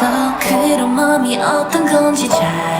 그런 몸이 어떤 건지 잘